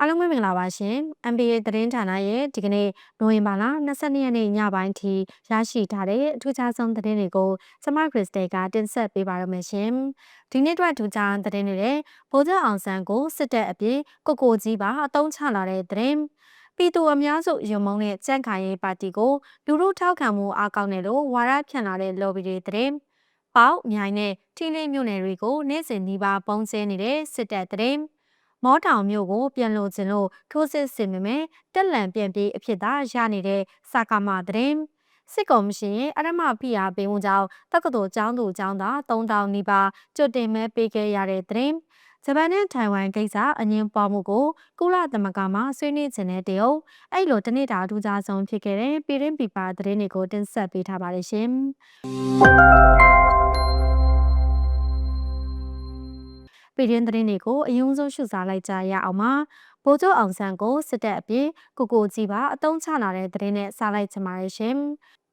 အားလုံးပဲမင်္ဂလာပါရှင် MBA သတင်းဌာနရဲ့ဒီကနေ့နိုဝင်ဘာလ22ရက်နေ့ညပိုင်းထိရရှိထားတဲ့အထူးခြားဆုံးသတင်းတွေကိုစမခရစ်စတယ်ကတင်ဆက်ပေးပါရမရှင်ဒီနေ့အတွက်ထူးခြားသတင်းတွေနဲ့ဗိုလ်ချုပ်အောင်ဆန်းကိုစစ်တပ်အပြင်ကိုကိုကြီးပါအတုံးချလာတဲ့သတင်းပြည်သူအများစုရုံမုံတဲ့ကြန့်ခိုင်ရေးပါတီကိုလူထုထောက်ခံမှုအားကောင်းတယ်လို့ဝါရဖြန့်လာတဲ့ lobby တွေသတင်းပေါက်မြိုင်နဲ့ထိလေးမြို့နယ်တွေကိုနေ့စဉ်နှီးပါပုံစဲနေတဲ့စစ်တပ်သတင်း မောတောင်မြို့ကိုပြန်လို့ခြင်းလို့ထိုးစစ်ဆင်ပေမဲ့တက်လန်ပြန်ပြေးအဖြစ်သာရနေတဲ့စာကာမသတင်းစစ်ကော်မရှင်ရဲ့အရမဖိအားပေးမှုကြောင့်တက္ကသိုလ်ကျောင်းသူကျောင်းသား3000နီးပါးကြွတင်မဲ့ပေးခဲ့ရတဲ့သတင်းဂျပန်နဲ့ထိုင်ဝမ်ကိစ္စအငင်းပွားမှုကိုကုလသမဂ္ဂမှဆွေးနွေးခြင်းတဲ့တရုတ်အဲ့လိုတနေ့တာထူးခြားဆုံးဖြစ်ခဲ့တဲ့ပြည်ရင်းပြပသတင်းတွေကိုတင်ဆက်ပေးထားပါတယ်ရှင် ပြည်ရင်းသတင်းတွေကိုအယုံဆုံးရှုစားလိုက်ကြရအောင်ပါဗိုလ်ချုပ်အောင်ဆန်းကိုစစ်တပ်အပြင်ကိုကိုကြီးပါအတုံးချလာတဲ့သတင်းနဲ့စားလိုက်ချင်ပါတယ်ရှင်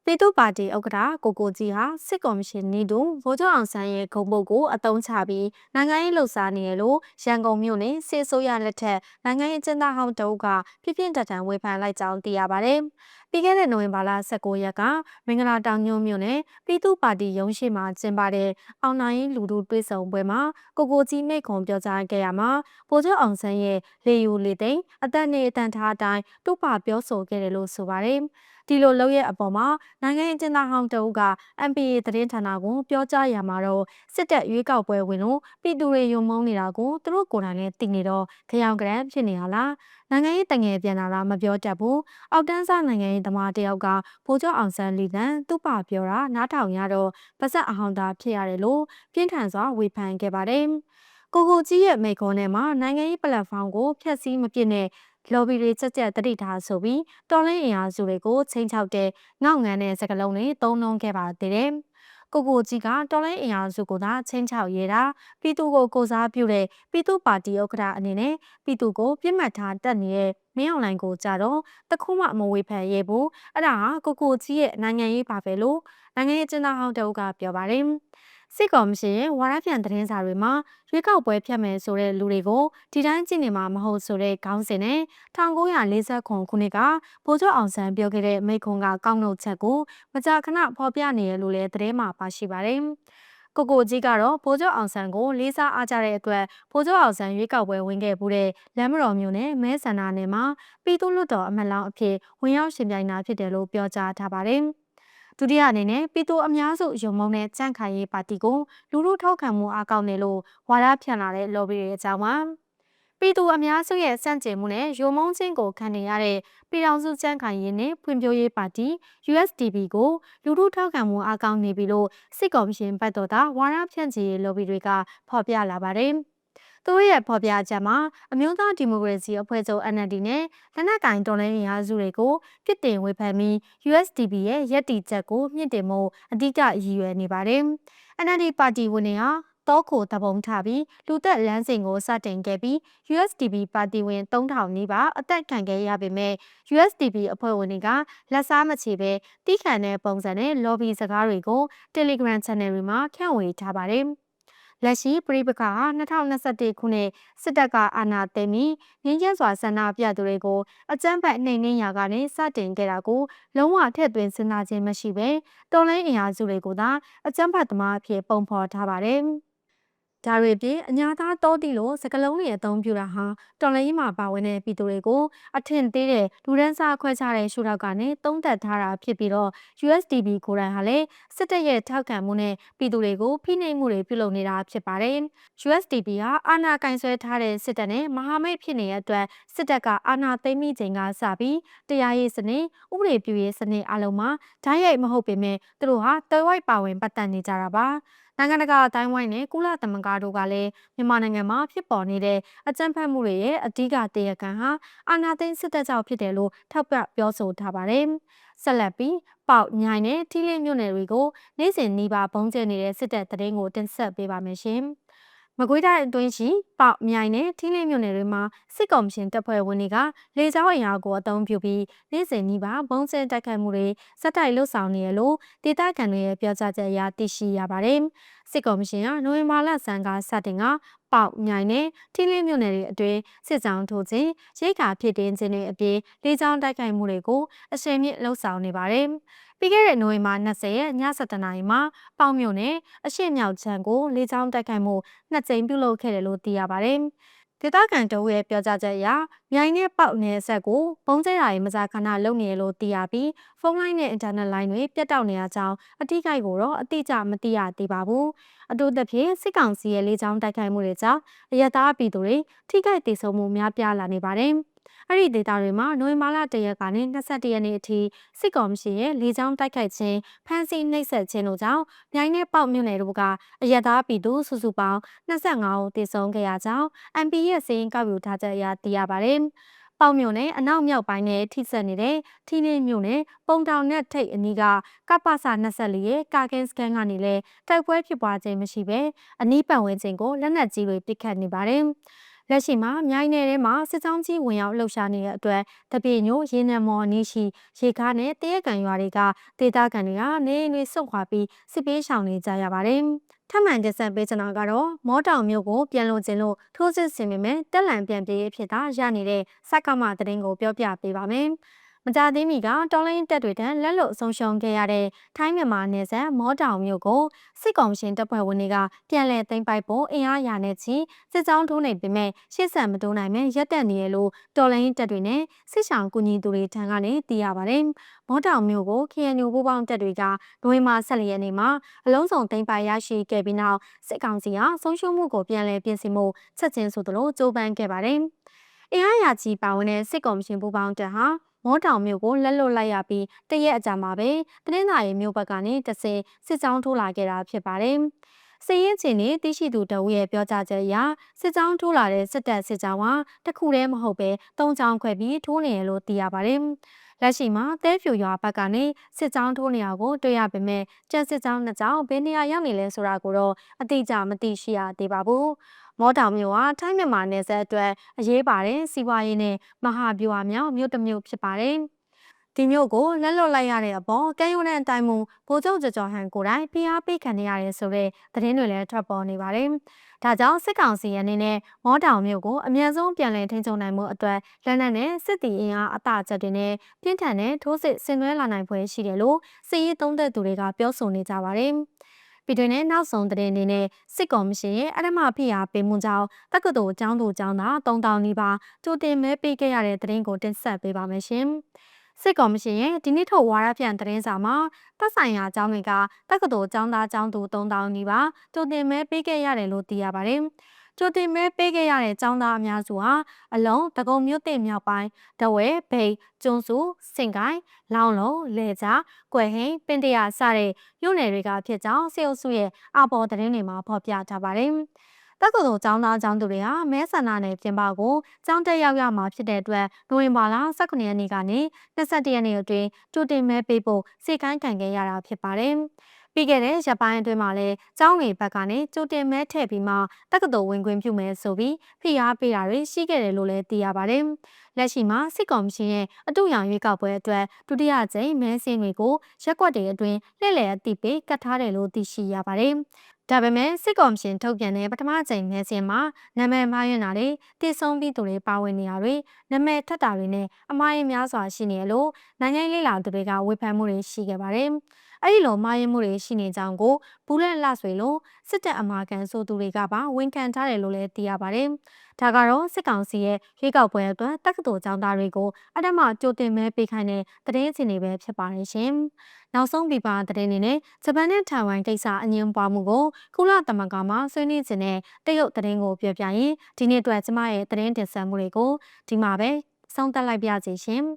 ပြည်သူ့ပါတီဥက္ကဋ္ဌကိုကိုကြီးဟာစစ်ကော်မရှင်နီးတူဗိုလ်ချုပ်အောင်ဆန်းရဲ့ဂုံပုတ်ကိုအတုံးချပြီးနိုင်ငံရေးလှုပ်ရှားနေရလို့ရန်ကုန်မြို့နယ်စစ်ဆိုးရလက်ထက်နိုင်ငံရေးကျင်းသားဟောင်းတအုပ်ကပြပြင်းထန်ထန်ဝေဖန်လိုက်ကြောင်းသိရပါတယ်။ပြီးခဲ့တဲ့နိုဝင်ဘာလ19ရက်ကမင်္ဂလာတောင်ညွန့်မြို့နယ်ပြည်သူ့ပါတီရုံးရှိမှာကျင်းပတဲ့အောင်နိုင်လူထုတွေ့ဆုံပွဲမှာကိုကိုကြီးမိတ်ခွန်ပြောကြားခဲ့ရမှာဗိုလ်ချုပ်အောင်ဆန်းရဲ့လေယူလေသိမ်းအသက်နဲ့အတန်ထားအတိုင်းတုပပြောဆိုခဲ့တယ်လို့ဆိုပါတယ် ဒီလိုလုပ်ရဲ့အပေါ်မှာနိုင်ငံရေးကျင်းသားဟောင်းတအုပ်က MPA သတင်းဌာနကိုပြောကြားရမှာတော့စစ်တပ်ရွေးကောက်ပွဲဝင်လို့ပြည်သူတွေယုံမုန်းနေတာကိုသူတို့ကိုယ်တိုင်လည်းသိနေတော့ကြောင်ကြမ်းဖြစ်နေတာလားနိုင်ငံရေးတငယ်ပြန်လာတာမပြောတတ်ဘူးအောက်တန်းစားနိုင်ငံရေးသမားတယောက်ကဗိုလ်ချုပ်အောင်ဆန်းလီလန်သူ့ပပြောတာနားထောင်ရတော့ပါဇက်အဟောင်းသားဖြစ်ရတယ်လို့ပြင်းထန်စွာဝေဖန်ခဲ့ပါတယ်ကိုကိုကြီးရဲ့မိခွန်းထဲမှာနိုင်ငံရေးပလက်ဖောင်းကိုဖျက်ဆီးမပစ်နဲ့ လော်ဘီတွေချက်ချက်တတိထားဆိုပြီးတော်လင်းအင်အားစုတွေကိုချိန်ချောက်တဲ့ငေါငန်းတဲ့စကလုံးတွေသုံးနှုံးခဲ့ပါသေးတယ်။ကိုကိုကြီးကတော်လိုင်းအင်အားစုကိုသာချင်းချောက်ရဲတာပြည်သူကိုကိုစားပြုတဲ့ပြည်သူပါတီဥက္ကဋ္ဌအနေနဲ့ပြည်သူကိုပြစ်မှတ်ထားတက်နေတဲ့မင်းအောင်လှိုင်ကိုကြတော့တခုမှမဝေဖန်ရဲဘူးအဲ့ဒါဟာကိုကိုကြီးရဲ့နိုင်ငံရေးပါပဲလို့နိုင်ငံရေးကျင်းသားဟောင်းတအုပ်ကပြောပါတယ် စစ်ကော်မရှင်ရဲ့ဝါရပြန်သတင်းစာတွေမှာရွေးကောက်ပွဲဖျက်မယ်ဆိုတဲ့လူတွေကိုဒီတိုင်းကြည့်နေမှာမဟုတ်ဆိုတဲ့ခေါင်းစဉ်နဲ့1940ခုနှစ်ကဗိုလ်ချုပ်အောင်ဆန်းပြောခဲ့တဲ့မိခွန်းကကောက်နှုတ်ချက်ကိုမကြာခဏဖော်ပြနေရလို့လည်းသတင်းမှာပါရှိပါတယ်။ကိုကိုကြီးကတော့ဗိုလ်ချုပ်အောင်ဆန်းကိုလေးစားအားကြတဲ့အတွက်ဗိုလ်ချုပ်အောင်ဆန်းရွေးကောက်ပွဲဝင်ခဲ့မှုတဲ့လမ်းမတော်မျိုးနဲ့မဲဆန္ဒနယ်မှာပြည်သူ့လွှတ်တော်အမတ်လောင်းအဖြစ်ဝင်ရောက်ရှင်ပြိုင်တာဖြစ်တယ်လို့ပြောကြားထားပါတယ်။ ဒုတိယအနေနဲ့ပြည်သူအများစုယုံမုံတဲ့ကြန့်ခိုင်ရေးပါတီကိုလူထုထောက်ခံမှုအားကောင်းတယ်လို့ဝါဒဖြန့်လာတဲ့ lobby တွေအကြောင်းပါပြည်သူအများစုရဲ့စန့်ကျင်မှုနဲ့ယုံမုံခြင်းကိုခံနေရတဲ့ပြည်ထောင်စုကြန့်ခိုင်ရေးနဲ့ဖွံ့ဖြိုးရေးပါတီ USDP ကိုလူထုထောက်ခံမှုအားကောင်းနေပြီလို့စစ်ကော်မရှင်ဘက်တော်သားဝါဒဖြန့်ချီရေး lobby တွေကဖော်ပြလာပါတယ်။ သူတို့ရဲ့ဖော်ပြချက်မှာအမျိုးသားဒီမိုကရေစီအဖွဲ့ချုပ် NLD နဲ့လက်နက်ကင်တော်လှန်ရေးအားစုတွေကိုပြစ်တင်ဝေဖန်ပြီး USDP ရဲ့ရည်တည်ချက်ကိုမြင့်တင်မှုအဓိကရည်ရွယ်နေပါတယ်။ NLD ပါတီဝင်တွေဟာတောခိုတပုံထပြီးလူသက်လမ်းစဉ်ကိုစတင်ခဲ့ပြီး USDP ပါတီဝင်3000နီးပါးအသက်ခံခဲ့ရပေမဲ့ USDP အဖွဲ့ဝင်တွေကလက်စားမချေပဲတိခန်တဲ့ပုံစံနဲ့ lobby စကားတွေကို Telegram Channel တွေမှာဖြန့်ဝေထားပါတယ်။ လက်ရှိပြည်ပခါ2021ခုနှစ်စစ်တပ်ကအာဏာသိမ်းပြီးငင်းကျန်းစွာဆန္ဒပြသူတွေကိုအကြမ်းဖက်နှိမ်နင်းရာကနေစတင်ခဲ့တာကိုလုံးဝထည့်သွင်းစဉ်းစားခြင်းမရှိဘဲတော်လိုင်းအင်အားစုတွေကိုသာအကြမ်းဖက်သမားအဖြစ်ပုံဖော်ထားပါတယ်။ ဒါတွေပြင်အညာသားတောတိလို့စကလုံးတွေအသုံးပြုတာဟာတော်လရင်မှာပါဝင်တဲ့ပြည်သူတွေကိုအထင်သေးတဲ့လူဒန်းစားခွဲခြားတဲ့ရှုထောက်ကနေတုံးသက်ထားတာဖြစ်ပြီးတော့ USDP ကိုယ်တိုင်ဟာလည်းစစ်တပ်ရဲ့ထောက်ခံမှုနဲ့ပြည်သူတွေကိုဖိနှိပ်မှုတွေပြုလုပ်နေတာဖြစ်ပါတယ်။ USDP ဟာအာဏာကင်ဆွဲထားတဲ့စစ်တပ်နဲ့မဟာမိတ်ဖြစ်နေတဲ့အတွက်စစ်တပ်ကအာဏာသိမ်းမိချိန်ကစပြီးတရားရေးစနစ်ဥပဒေပြုရေးစနစ်အလုံးမှာဓာတ်ရိုက်မဟုတ်ပေမဲ့သူတို့ဟာတဝိုက်ပါဝင်ပတ်သက်နေကြတာပါ။ နိုင်ငံတကာအတိုင်းဝိုင်းနဲ့ကုလသမဂ္ဂတို့ကလည်းမြန်မာနိုင်ငံမှာဖြစ်ပေါ်နေတဲ့အကြမ်းဖက်မှုတွေရဲ့အဓိကတရားခံဟာအာဏာသိမ်းစစ်တပ်ကြောင့်ဖြစ်တယ်လို့ထောက်ပြပြောဆိုထားပါတယ်။ဆက်လက်ပြီးပေါက်ညိုင်နဲ့ထီးလင်းမြို့နယ်တွေကိုနေ့စဉ်နှီးပါဘုံကျဲနေတဲ့စစ်တပ်တရင်ကိုတင်ဆက်ပေးပါမယ်ရှင်။ မကွေးတိုင်းအတွင်းရှိပေါက်မြိုင်နဲ့ထင်းလင်းမြို့နယ်တွေမှာစစ်ကော်မရှင်တပ်ဖွဲ့ဝင်တွေကလေကြောင်းအင်အားကိုအသုံးပြုပြီးနေ့စဉ်နီးပါဘုံစဲတိုက်ခိုက်မှုတွေစက်တိုက်လှုပ်ဆောင်နေရလို့ဒေသခံတွေရဲ့ပြောကြားချက်အရသိရှိရပါတယ်။စစ်ကော်မရှင်ကနိုဝင်ဘာလဆန်းကစတင်က ပေါက်မြိုင်နဲ့ထင်းလင်းမြို့နယ်တွေအတွင်းစစ်ကြောင်းထိုးခြင်းရိတ်ခါဖြစ်တင်းခြင်းတွေအပြင်လေးချောင်းတိုက်ခိုက်မှုတွေကိုအရှိန်မြင့်လှုပ်ဆောင်နေပါတယ်။ပြီးခဲ့တဲ့နိုဝင်ဘာ20ရက်ည7:00နာရီမှာပေါက်မြို့နယ်အရှိမြောက်ချမ်းကိုလေးချောင်းတိုက်ခိုက်မှုနှစ်ကြိမ်ပြုလုပ်ခဲ့တယ်လို့သိရပါတယ်။ ဒေသခံတအုပ်ရဲ့ပြောကြားချက်အရမြိုင်နဲ့ပေါက်နယ်ဆက်ကိုပုံကျဲရာရေးမစားခဏလုပ်နေလို့သိရပြီးဖုန်းလိုင်းနဲ့အင်တာနက်လိုင်းတွေပြတ်တောက်နေရကြောင်းအတိအကျကိုတော့အတိအကျမသိရသေးပါဘူး။အထူးသဖြင့်စစ်ကောင်စီရဲ့လေးချောင်းတိုက်ခိုက်မှုတွေကြောင့်အရတားပြည်သူတွေထိခိုက်ဒေဆုံးမှုများပြားလာနေပါတယ်။ အဲ့ဒီဒေတာတွေမှာနိုဝင်ဘာလ၁ရက်ကနေ22ရက်နေ့အထိစစ်ကောင်စီရဲ့လေကြောင်းတိုက်ခိုက်ခြင်းဖမ်းဆီးနှိပ်စက်ခြင်းတို့ကြောင့်မြိုင်နဲ့ပေါက်မြို့နယ်တို့ကအရသာပြည်သူစုစုပေါင်း25ဦးသေဆုံးခဲ့ရကြောင်း MP ရဲ့စီးရင်ကောက်ယူထားချက်အရသိရပါတယ်။ပေါမြို့နယ်အနောက်မြောက်ပိုင်းနဲ့ထိစပ်နေတဲ့ထီးလင်းမြို့နယ်ပုံတောင်နဲ့ထိတ်အနီးကကပ္ပစ24ရဲ့ကာကင်းစကန်ကနေလဲတိုက်ပွဲဖြစ်ပွားခြင်းမရှိဘဲအနီးပတ်ဝန်းကျင်ကိုလက်နက်ကြီးတွေပစ်ခတ်နေပါတယ်။ လက်ရှိမှာမြိုင်နယ်ထဲမှာစစ်ကြောင်းကြီးဝင်ရောက်လှုပ်ရှားနေတဲ့အတွက်တပိညိုရေနံမော်နီးရှိရေကားနဲ့တရက်ကန်ရွာတွေကဒေသခံတွေကနေနေစွန့်ခွာပြီးစစ်ပေးရှောင်နေကြရပါတယ်။ထမှန်တက်ဆက်ပေးချင်တာကတော့မောတောင်မြို့ကိုပြန်လို့ခြင်းလို့ထိုးစစ်ဆင်ပေမဲ့တက်လန်ပြန်ပြေးဖြစ်တာရနေတဲ့စက်ကမသတင်းကိုပြောပြပေးပါမယ်။ မကြသေးမီကတော်လိုင်းတက်တွေတန်းလက်လွတ်ဆုံးရှုံးခဲ့ရတဲ့ထိုင်းမြန်မာနယ်စပ်မောတောင်မြို့ကိုစစ်ကောင်ရှင်တပ်ဖွဲ့ဝင်တွေကပြန်လည်သိမ်းပိုက်ဖို့အင်အားရာနဲ့ချီစစ်ကြောင်းထိုးနေပေမဲ့ရှေ့ဆက်မတိုးနိုင်မဲ့ရက်တက်နေရလို့တော်လိုင်းတက်တွေနဲ့စစ်ဆောင်ကူညီသူတွေထံကနေသိရပါတယ်။မောတောင်မြို့ကို KNU ပူးပေါင်းတပ်တွေကနိုဝင်ဘာ14ရက်နေ့မှာအလုံးစုံသိမ်းပိုက်ရရှိခဲ့ပြီးနောက်စစ်ကောင်စီဟာဆုံးရှုံးမှုကိုပြန်လည်ပြင်ဆင်မှုချက်ချင်းဆိုသလိုကြိုးပမ်းခဲ့ပါတယ်။အင်အားရာကြီးပါဝင်တဲ့စစ်ကောင်ရှင်ပူးပေါင်းတပ်ဟာ မောတောင်မြို့ကိုလက်လွတ်လိုက်ရပြီးတရက်အကြာမှာပဲတနင်္လာရီမြို့ဘက်ကနေတဆင်စစ်ကြောင်းထိုးလာခဲ့တာဖြစ်ပါတယ်။စည်ရင်ချင်းနေတိရှိသူတအုပ်ရဲ့ပြောကြားချက်အရစစ်ကြောင်းထိုးလာတဲ့စစ်တပ်စစ်ကြောင်းဟာတခုတည်းမဟုတ်ပဲသုံးချောင်းခွဲပြီးထိုးနေရလို့သိရပါတယ်။လက်ရှိမှာတဲဖြူရွာဘက်ကနေစစ်ကြောင်းထိုးနေရကိုတွေ့ရပေမဲ့ကျန်စစ်ကြောင်းနှစ်ကြောင်းဘယ်နေရာရောက်နေလဲဆိုတာကိုတော့အတိအကျမသိရှိရသေးပါဘူး။ မောတောင်မြို့ဟာထိုင်းမြန်မာနယ်စပ်အတွက်အရေးပါတဲ့စီးပွားရေးနဲ့မဟာဗျူဟာမြောက်မြို့တစ်မြို့ဖြစ်ပါတယ်။ဒီမြို့ကိုလက်လွတ်လိုက်ရတဲ့အပေါ်ကံယူတဲ့အတိုင်းမူဗိုလ်ချုပ်ကြကြော်ဟန်ကိုတိုင်ပြအားပေးခံရရဲဆိုတဲ့သတင်းတွေလည်းထွက်ပေါ်နေပါတယ်။ဒါကြောင့်စစ်ကောင်စီအနေနဲ့မောတောင်မြို့ကိုအမြန်ဆုံးပြန်လည်ထိန်းချုပ်နိုင်မှုအတွက်လက်နက်နဲ့စစ်တီအင်အားအသချက်တွေနဲ့ပြင်းထန်တဲ့ထိုးစစ်ဆင်နွှဲလာနိုင်ဖွယ်ရှိတယ်လို့စစ်ရေးသုံးသက်သူတွေကပြောဆိုနေကြပါတယ်။ ပြည်တွင်းနဲ့နောက်ဆုံးသတင်းအနေနဲ့စစ်ကော်မရှင်ရဲ့အရမဖိအားပေးမှုကြောင့်တက္ကသိုလ်ကျောင်းသူကျောင်းသား3000နီးပါးကြိုတင်မဲပေးခဲ့ရတဲ့သတင်းကိုတင်ဆက်ပေးပါမယ်ရှင်။စစ်ကော်မရှင်ရဲ့ဒီနေ့ထုတ်ဝါရပြန်သတင်းစာမှာသက်ဆိုင်ရာကျောင်းတွေကတက္ကသိုလ်ကျောင်းသားကျောင်းသူ3000နီးပါးကြိုတင်မဲပေးခဲ့ရတယ်လို့သိရပါတယ်။ ကြိုတင်မဲပေးခဲ့ရတဲ့ចောင်းသားအများစုဟာအလုံးတကုံမြို့တင်မြောက်ပိုင်းတဝဲဘိတ်ကျွန်းစုစင်ကိုင်းလောင်းလုံးလေကြားကွယ်ဟင်းပင်တရစတဲ့မြို့နယ်တွေကဖြစ်ကြောင်းစေအုပ်စုရဲ့အပေါ်သတင်းတွေမှာဖော်ပြထားပါတယ်တက္ကသိုလ်ကျောင်းသားကျောင်းသူတွေဟာမဲဆန္ဒနယ်ပြင်ပကိုကျောင်းတက်ရောက်ရမှာဖြစ်တဲ့အတွက်နိုဝင်ဘာလ18ရက်နေ့ကနေ21ရက်နေ့အတွင်းကြိုတင်မဲပေးဖို့စေကိုင်းခံခဲ့ရတာဖြစ်ပါတယ်။ ပြီးခဲ့တဲ့ရက်ပိုင်းအတွင်းမှာလည်းကျောင်းတွေဘက်ကနေကြိုတင်မဲထည့်ပြီးမှတက္ကသိုလ်ဝင်ခွင့်ပြုမယ်ဆိုပြီးဖိအားပေးတာတွေရှိခဲ့တယ်လို့လည်းသိရပါတယ်။လက်ရှိမှာစစ်ကော်မရှင်ရဲ့အတူရောင်ရွေးကောက်ပွဲအတွက်ဒုတိယကြိမ်မဲဆင်းတွေကိုရက်ကွက်တွေအတွင်းလှည့်လည်အသိပေးကတ်ထားတယ်လို့သိရှိရပါတယ်။ဒါပေမဲ့စစ်ကော်မရှင်ထုတ်ပြန်တဲ့ပထမကြိမ်မဲဆင်းမှာနာမည်မှားယွင်းတာတွေတည်ဆုံးပြီးသူတွေပါဝင်နေတာတွေနာမည်ထက်တာတွေနဲ့အမှားရင်များစွာရှိနေလို့နိုင်ငံရေးလာသူတွေကဝေဖန်မှုတွေရှိခဲ့ပါတယ်။ အဲ့ဒီလိုမှားယွင်းမှုတွေရှိနေကြောင်းကိုဘူးလက်လှဆွေလိုစစ်တပ်အမာခံဆိုသူတွေကပါဝန်ခံထားတယ်လို့လည်းသိရပါတယ်။ဒါကတော့စစ်ကောင်စီရဲ့ရွေးကောက်ပွဲအတွက်တက္ကသိုလ်ကျောင်းသားတွေကိုအထမကြိုတင်မဲပေးခိုင်းတဲ့သတင်းစီနေပဲဖြစ်ပါတယ်ရှင်။နောက်ဆုံးပြပါသတင်းနေနဲ့ဂျပန်နဲ့ထိုင်ဝမ်ကိစ္စအငြင်းပွားမှုကိုကုလသမဂ္ဂမှဆွေးနွေးခြင်းနဲ့တရုတ်သတင်းကိုပြောပြရင်ဒီနေ့အတွက်ကျမရဲ့သတင်းတင်ဆက်မှုတွေကိုဒီမှာပဲဆုံးသက်လိုက်ပါကြရှင်။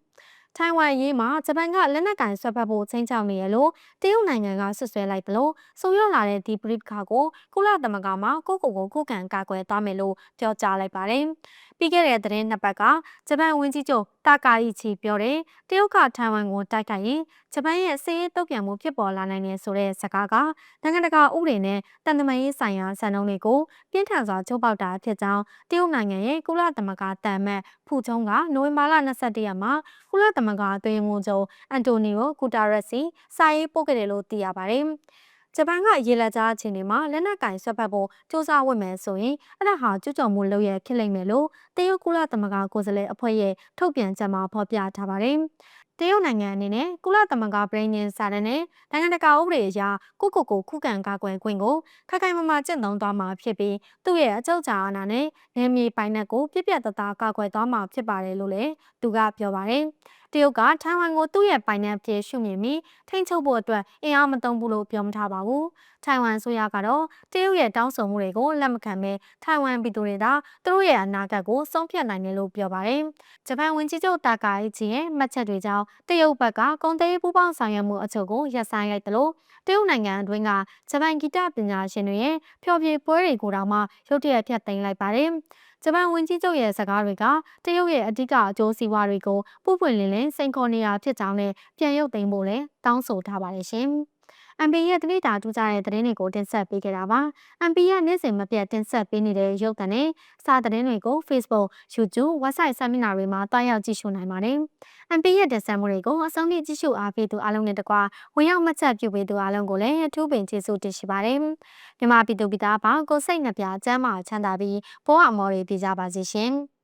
ထိုင်ဝမ်ရေးမှာဂျပန်ကလက်နက်ကင်ဆွဲဖက်ဖို့ချိန်ချောက်နေရလို့တရုတ်နိုင်ငံကဆွဆွဲလိုက်တယ်လို့ဆိုရွလာတဲ့ဒီပရိပခါကိုကုလသမဂ္ဂမှကိုကိုကိုခုခံကာကွယ်သွားမယ်လို့ပြောကြားလိုက်ပါတယ်။ ပြီးခဲ့တဲ့သတင်းနှစ်ပတ်ကဂျပန်ဝန်ကြီးချုပ်တာကာအီချီပြောတဲ့တရုတ်ကထိုင်ဝမ်ကိုတိုက်ခိုက်ရင်ဂျပန်ရဲ့စစ်ရေးတုံ့ပြန်မှုဖြစ်ပေါ်လာနိုင်တယ်ဆိုတဲ့စကားကနိုင်ငံတကာဥပဒေနဲ့တန်တမာရေးဆိုင်ရာစံနှုန်းတွေကိုပြင်းထန်စွာချိုးဖောက်တာဖြစ်ကြောင်းတရုတ်နိုင်ငံရဲ့ကုလသမဂ္ဂတန်မတ်ဖူချုံးကနိုဝင်ဘာလ22ရက်မှာကုလသမဂ္ဂအတွင်းမှူးချုပ်အန်တိုနီယိုဂူတာရက်စီစာရေးပို့ခဲ့တယ်လို့သိရပါတယ်။ ဂျပန်ကရေလက်ကြားအခြေအနေမှာလက်နက်ကင်ဆွတ်ဖက်ဖို့စ조사ဝင်မယ်ဆိုရင်အဲ့ဒါဟာကျွတ်ကျော်မှုလုပ်ရဖြစ်လိမ့်မယ်လို့တရုတ်ကုလသမဂ္ဂကိုယ်စားလှယ်အဖွဲ့ရဲ့ထုတ်ပြန်ချက်မှာဖော်ပြထားပါတယ်။တရုတ်နိုင်ငံအနေနဲ့ကုလသမဂ္ဂပြည်ညင်စာတမ်းနဲ့နိုင်ငံတကာဥပဒေအရကိုကိုကိုခုခံကာကွယ်ခွင့်ကိုခိုင်ခိုင်မာမာကျင့်သုံးသွားမှာဖြစ်ပြီးသူ့ရဲ့အကြောက်ကြာအာဏာနဲ့နယ်မြေပိုင်နက်ကိုပြပြတသားကာကွယ်သွားမှာဖြစ်ပါတယ်လို့လည်းသူကပြောပါတယ်။ တရုတ်ကထိုင်ဝမ်ကိုသူ့ရဲ့ပိုင်နက်ဖြစ်ရှုမြင်ပြီးထိန်းချုပ်ဖို့အတွက်အင်အားမသုံးဘူးလို့ပြောမထားပါဘူး။ထိုင်ဝမ်ဆိုရကတော့တရုတ်ရဲ့တောင်းဆိုမှုတွေကိုလက်မခံဘဲထိုင်ဝမ်ပြည်သူတွေသာသူတို့ရဲ့အနာဂတ်ကိုဆုံးဖြတ်နိုင်တယ်လို့ပြောပါတယ်။ဂျပန်ဝန်ကြီးချုပ်တာကာအိချီရဲ့မှတ်ချက်တွေကြောင့်တရုတ်ဘက်ကကုန်သွယ်ရေးပူးပေါင်းဆောင်ရွက်မှုအချုပ်ကိုရပ်ဆိုင်းလိုက်တယ်လို့တရုတ်နိုင်ငံအတွင်းကဂျပန်ဂီတပညာရှင်တွေရဲ့ဖျော်ဖြေပွဲတွေကိုတောင်မှရုတ်တရက်ဖျက်သိမ်းလိုက်ပါတယ်။ ဂျပန်ဝန်ကြီးချုပ်ရဲ့စကားတွေကတရုတ်ရဲ့အဓိကအကျိုးစီးပွားတွေကိုပုပွင့်လင်းလင်းစိန်ခေါ်နေတာဖြစ်ကြောင်းနဲ့ပြန်ရုပ်သိမ်းဖို့လည်းတောင်းဆိုထားပါတယ်ရှင်။ MP ရဲ့တတိတာထူးခြားတဲ့သတင်းတွေကိုတင်ဆက်ပေးခဲ့တာပါ။ MP ရဲ့နေ့စဉ်မပြတ်တင်ဆက်ပေးနေတဲ့ရုပ်သံနဲ့စာသတင်းတွေကို Facebook, YouTube, website ဆာမီနာတွေမှာတွားရောက်ကြည့်ရှုနိုင်ပါတယ်။ MP ရဲ့တင်ဆက်မှုတွေကိုအဆုံးထိကြည့်ရှုအားပေးသူအားလုံးနဲ့တကွာဝင်ရောက်မှတ်ချက်ပြုပေးသူအားလုံးကိုလည်းအထူးပင်ကျေးဇူးတင်ရှိပါတယ်။မြန်မာပြည်သူပြည်သားပေါင်းကိုစိတ်နှပြချမ်းမာချမ်းသာပြီးဘဝအမော်တွေတည်ကြပါစေရှင်။